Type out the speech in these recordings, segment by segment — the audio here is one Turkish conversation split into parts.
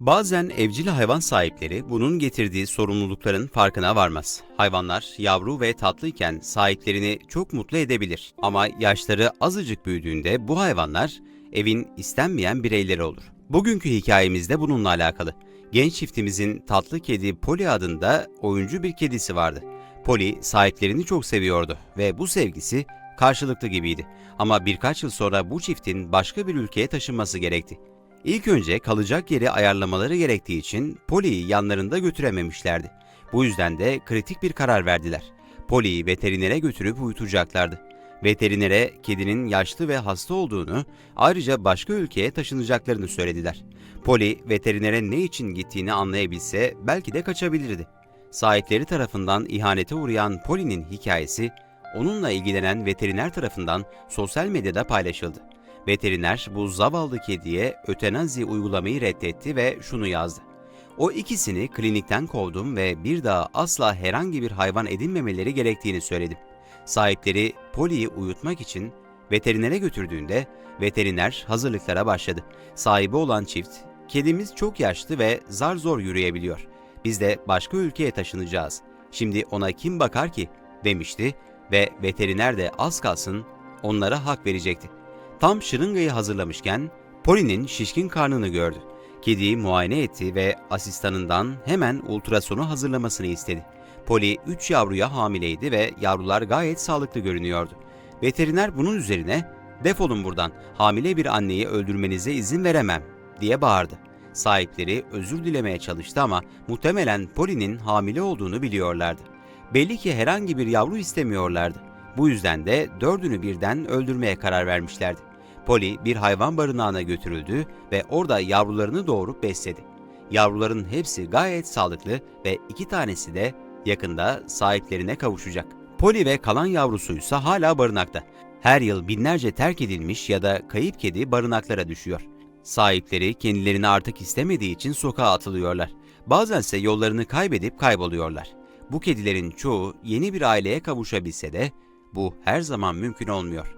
Bazen evcil hayvan sahipleri bunun getirdiği sorumlulukların farkına varmaz. Hayvanlar yavru ve tatlıyken sahiplerini çok mutlu edebilir. Ama yaşları azıcık büyüdüğünde bu hayvanlar evin istenmeyen bireyleri olur. Bugünkü hikayemizde bununla alakalı. Genç çiftimizin tatlı kedi Polly adında oyuncu bir kedisi vardı. Polly sahiplerini çok seviyordu ve bu sevgisi karşılıklı gibiydi. Ama birkaç yıl sonra bu çiftin başka bir ülkeye taşınması gerekti. İlk önce kalacak yeri ayarlamaları gerektiği için Polly'yi yanlarında götürememişlerdi. Bu yüzden de kritik bir karar verdiler. Polly'yi veterinere götürüp uyutacaklardı. Veterinere kedinin yaşlı ve hasta olduğunu, ayrıca başka ülkeye taşınacaklarını söylediler. Polly veterinere ne için gittiğini anlayabilse belki de kaçabilirdi. Sahipleri tarafından ihanete uğrayan Polly'nin hikayesi onunla ilgilenen veteriner tarafından sosyal medyada paylaşıldı. Veteriner bu zavallı kediye ötenazi uygulamayı reddetti ve şunu yazdı. O ikisini klinikten kovdum ve bir daha asla herhangi bir hayvan edinmemeleri gerektiğini söyledim. Sahipleri Poli'yi uyutmak için veterinere götürdüğünde veteriner hazırlıklara başladı. Sahibi olan çift, kedimiz çok yaşlı ve zar zor yürüyebiliyor. Biz de başka ülkeye taşınacağız. Şimdi ona kim bakar ki? demişti ve veteriner de az kalsın onlara hak verecekti. Tam şırıngayı hazırlamışken Poli'nin şişkin karnını gördü. Kediyi muayene etti ve asistanından hemen ultrasonu hazırlamasını istedi. Poli 3 yavruya hamileydi ve yavrular gayet sağlıklı görünüyordu. Veteriner bunun üzerine "Defolun buradan. Hamile bir anneyi öldürmenize izin veremem." diye bağırdı. Sahipleri özür dilemeye çalıştı ama muhtemelen Poli'nin hamile olduğunu biliyorlardı. Belli ki herhangi bir yavru istemiyorlardı. Bu yüzden de dördünü birden öldürmeye karar vermişlerdi. Polly bir hayvan barınağına götürüldü ve orada yavrularını doğurup besledi. Yavruların hepsi gayet sağlıklı ve iki tanesi de yakında sahiplerine kavuşacak. Polly ve kalan yavrusuysa hala barınakta. Her yıl binlerce terk edilmiş ya da kayıp kedi barınaklara düşüyor. Sahipleri kendilerini artık istemediği için sokağa atılıyorlar. Bazense yollarını kaybedip kayboluyorlar. Bu kedilerin çoğu yeni bir aileye kavuşabilse de bu her zaman mümkün olmuyor.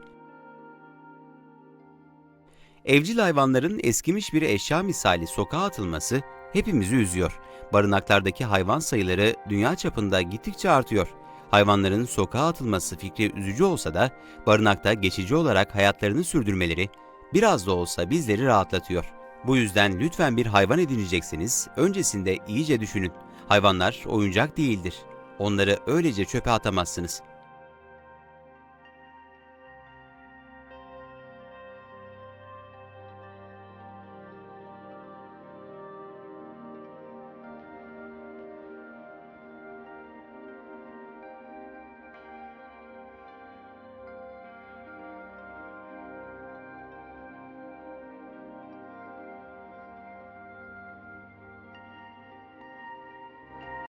Evcil hayvanların eskimiş bir eşya misali sokağa atılması hepimizi üzüyor. Barınaklardaki hayvan sayıları dünya çapında gittikçe artıyor. Hayvanların sokağa atılması fikri üzücü olsa da barınakta geçici olarak hayatlarını sürdürmeleri biraz da olsa bizleri rahatlatıyor. Bu yüzden lütfen bir hayvan edineceksiniz, öncesinde iyice düşünün. Hayvanlar oyuncak değildir. Onları öylece çöpe atamazsınız.